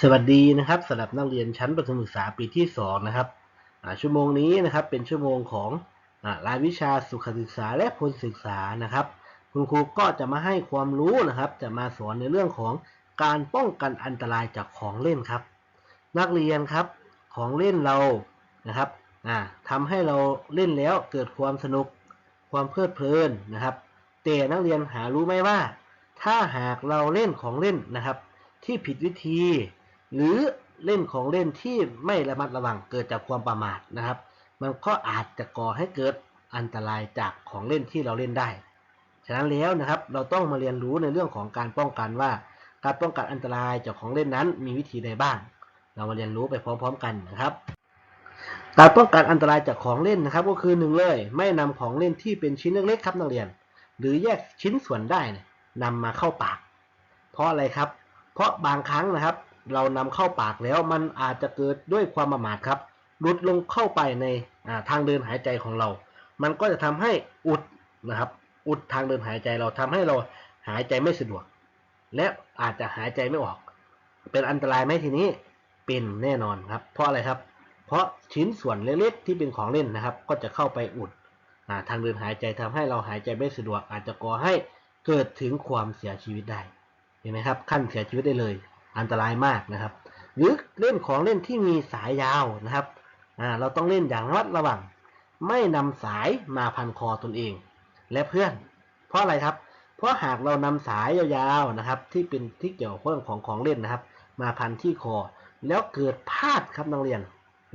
สวัสดีนะครับสำหรับนักเรียนชั้นประถมศึกษาปีที่2นะครับชั่วโมงนี้นะครับเป็นชั่วโมงของรายวิชาสุขศึกษาและพลศึกษานะครับ คุณครูก็จะมาให้ความรู้นะครับ จะมาสอนในเรื่องของการป้องกันอันตรายจากของเล่นครับ นักเรียนครับของเล่นเรานะครับอ่าทำให้เราเล่นแล้วเกิดความสนุกความเพลิดเพลินนะครับแต่นักเรียนหารู้ไหมว่า ถ้าหากเราเล่นของเล่นนะครับที่ผิดวิธี หรือเล่นของเล่นที่ไม่ระมัดระวังเกิดจากความประมาทนะครับ มันก็อาจจะก่อให้เกิดอันตรายจากของเล่นที่เราเล่นได้ ฉะนั้นแล้วนะครับ เราต้องมาเรียนรู้ในเรื่องของการป้องกันว่า การป้องกันอันตรายจากของเล่นนั้นมีวิธีใดบ้าง เรามาเรียนรู้ไปพร้อม ๆ กันนะครับ การป้องกันอันตรายจากของเล่นนะครับ ก็คือหนึ่งเลย ไม่นำของเล่นที่เป็นชิ้นเล็กๆครับนักเรียน หรือแยกชิ้นส่วนได้นี่ยนำมาเข้าปาก เพราะอะไรครับ เพราะบางครั้งนะครับ เรานำเข้าปากแล้วมันอาจจะเกิดด้วยความประมาทครับหลุดลงเข้าไปในทางเดินหายใจของเรา มันก็จะทำให้อุดนะครับ อุดทางเดินหายใจเราทำให้เราหายใจไม่สะดวก และอาจจะหายใจไม่ออก เป็นอันตรายไหมทีนี้เป็นแน่นอนครับ เพราะอะไรครับ เพราะชิ้นส่วนเล็กๆที่เป็นของเล่นนะครับ ก็จะเข้าไปอุดอาทางเดินหายใจทำให้เราหายใจไม่สะดวก อาจจะก่อให้เกิดถึงความเสียชีวิตได้เห็นไหมครับขั้นเสียชีวิตได้เลย อันตรายมากนะครับ หรือเล่นของเล่นที่มีสายยาวนะครับเราต้องเล่นอย่างระมัดระวัง ไม่นำสายมาพันคอตนเอง และเพื่อน เพราะอะไรครับ เพราะหากเรานำสายยาวๆนะครับ ที่เป็นที่เกี่ยวกับเรื่องของของเล่นนะครับ มาพันที่คอ แล้วเกิดพลาดครับนักเรียน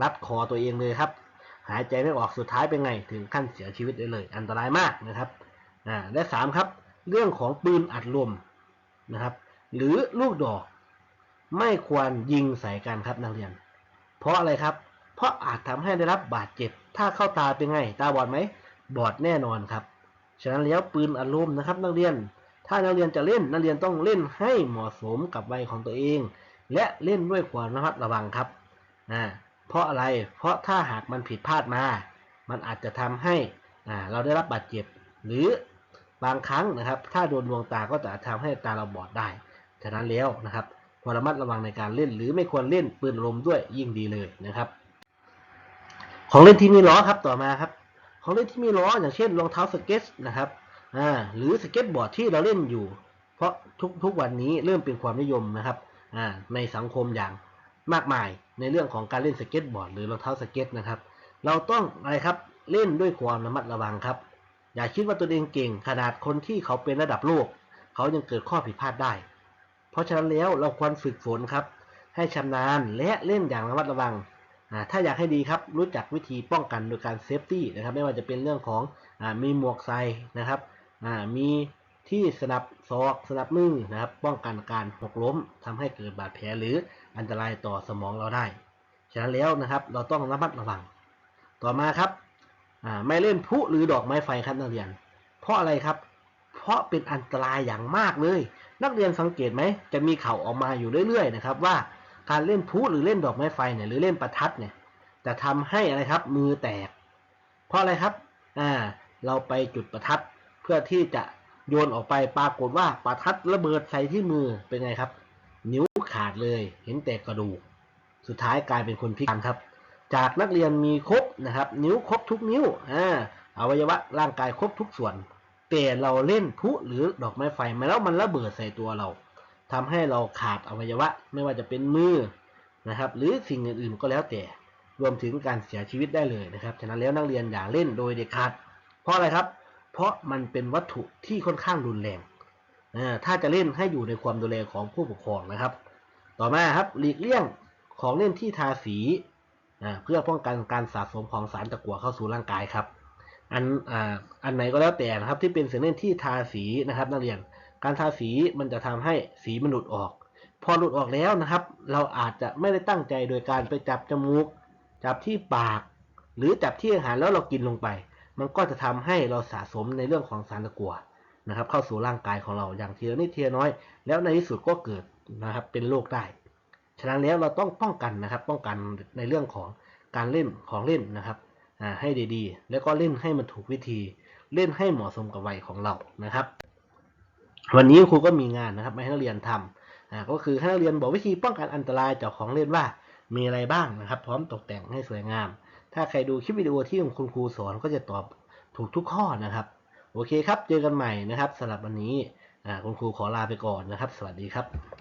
รัดคอตัวเองเลยครับ หายใจไม่ออกสุดท้ายเป็นไง ถึงขั้นเสียชีวิตได้เลย อันตรายมากนะครับและสามครับเรื่องของปืนอัดลมนะครับ หรือลูกดอก ไม่ควรยิงใส่กันครับนักเรียน เพราะอะไรครับ เพราะอาจทำให้ได้รับบาดเจ็บ ถ้าเข้าตาเป็นไง ตาบอดไหม บอดแน่นอนครับ ฉะนั้นแล้วปืนอารมณ์นะครับนักเรียน ถ้านักเรียนจะเล่นนักเรียนต้องเล่นให้เหมาะสมกับวัยของตัวเอง และเล่นด้วยความระมัดระวังครับอ่าเพราะอะไร เพราะถ้าหากมันผิดพลาดมา มันอาจจะทำให้เราได้รับบาดเจ็บ หรือบางครั้งนะครับ ถ้าโดนดวงตาก็จะทำให้ตาเราบอดได้ ฉะนั้นแล้วนะครับ ควรระมัดระวังในการเล่น หรือไม่ควรเล่นปืนลมด้วยยิ่งดีเลยนะครับ ของเล่นที่มีล้อครับต่อมาครับ ของเล่นที่มีล้ออย่างเช่นรองเท้าสเก็ตนะครับอ่าหรือสเก็ตบอร์ดที่เราเล่นอยู่ เพราะทุกทุกวันนี้เริ่มเป็นความนิยมนะครับอ่าในสังคมอย่างมากมายในเรื่องของการเล่นสเก็ตบอร์ดหรือรองเท้าสเก็ตนะครับ เราต้องอะไรครับเล่นด้วยความระมัดระวังครับ อย่าคิดว่าตัวเองเก่ง ขนาดคนที่เขาเป็นระดับโลก เขายังเกิดข้อผิดพลาดได้ เพราะฉะนั้นแล้วเราควรฝึกฝนครับ ให้ชำนาญและเล่นอย่างระมัดระวังถ้าอยากให้ดีครับรู้จักวิธีป้องกันโดยการเซฟตี้นะครับไม่ว่าจะเป็นเรื่องของอมีหมวกใส่นะครับมีที่สนับศอกสนับมือนะครับป้องกันการหกล้มทำให้เกิดบาดแผลหรืออันตรายต่อสมองเราได้ ฉะนั้นแล้วนะครับเราต้องระมัดระวัง ต่อมาครับไม่เล่นพุหรือดอกไม้ไฟครับนักเรียน เพราะอะไรครับ เพราะเป็นอันตรายอย่างมากเลย นักเรียนสังเกตไหมจะมีข่าวออกมาอยู่เรื่อยๆนะครับว่าการเล่นพุหรือเล่นดอกไม้ไฟเนี่ยหรือเล่นประทัดเนี่ยจะทำให้อะไรครับมือแตก เพราะอะไรครับอ่าเราไปจุดประทัดเพื่อที่จะโยนออกไปปรากฏว่าประทัดระเบิดใส่ที่มือเป็นไงครับ นิ้วขาดเลยเห็นแต่กระดูก สุดท้ายกลายเป็นคนพิการครับ จากนักเรียนมีครบนะครับ นิ้วครบทุกนิ้วอ่าอวัยวะร่างกายครบทุกส่วน แต่เราเล่นพุหรือดอกไม้ไฟมาแล้วมันระเบิดใส่ตัวเราทำให้เราขาดอวัยวะ ไม่ว่าจะเป็นมือนะครับ หรือสิ่งอื่นๆก็แล้วแต่รวมถึงการเสียชีวิตได้เลยนะครับ ฉะนั้นแล้วนักเรียนอย่าเล่นโดยเด็ดขาด เพราะอะไรครับ เพราะมันเป็นวัตถุที่ค่อนข้างรุนแรงถ้าจะเล่นให้อยู่ในความดูแลของผู้ปกครองนะครับ ต่อมาครับหลีกเลี่ยงของเล่นที่ทาสีเพื่อป้องกันการสะสมของสารตะกั่วเข้าสู่ร่างกายครับ อันอ่าอันไหนก็แล้วแต่นะครับ ที่เป็นสิ่งเล่นที่ทาสีนะครับ นักเรียน การทาสีมันจะทำให้สีมันหลุดออก พอหลุดออกแล้วนะครับ เราอาจจะไม่ได้ตั้งใจโดยการไปจับจมูก จับที่ปาก หรือจับที่อาหารแล้วเรากินลงไป มันก็จะทำให้เราสะสมในเรื่องของสารตะกั่วนะครับ เข้าสู่ร่างกายของเราอย่างเทีละนิดเทีละน้อย แล้วในที่สุดก็เกิดนะครับ เป็นโรคได้ฉะนั้นแล้วเราต้องป้องกันนะครับ ป้องกันในเรื่องของการเล่นของเล่นนะครับ ให้ดีๆ แล้วก็เล่นให้มันถูกวิธี เล่นให้เหมาะสมกับวัยของเรานะครับ วันนี้ครูก็มีงานนะครับมาให้นักเรียนทอ่าก็คือให้นักเรียนบอกวิธีป้องกันอันตรายจากของเล่นว่ามีอะไรบ้างนะครับ พร้อมตกแต่งให้สวยงาม ถ้าใครดูคลิปวิดีโอที่คุณครูสอนก็จะตอบถูกทุกข้อนะครับ โอเคครับ เจอกันใหม่นะครับสำหรับวันนี้คุณครูขอลาไปก่อนนะครับ สวัสดีครับ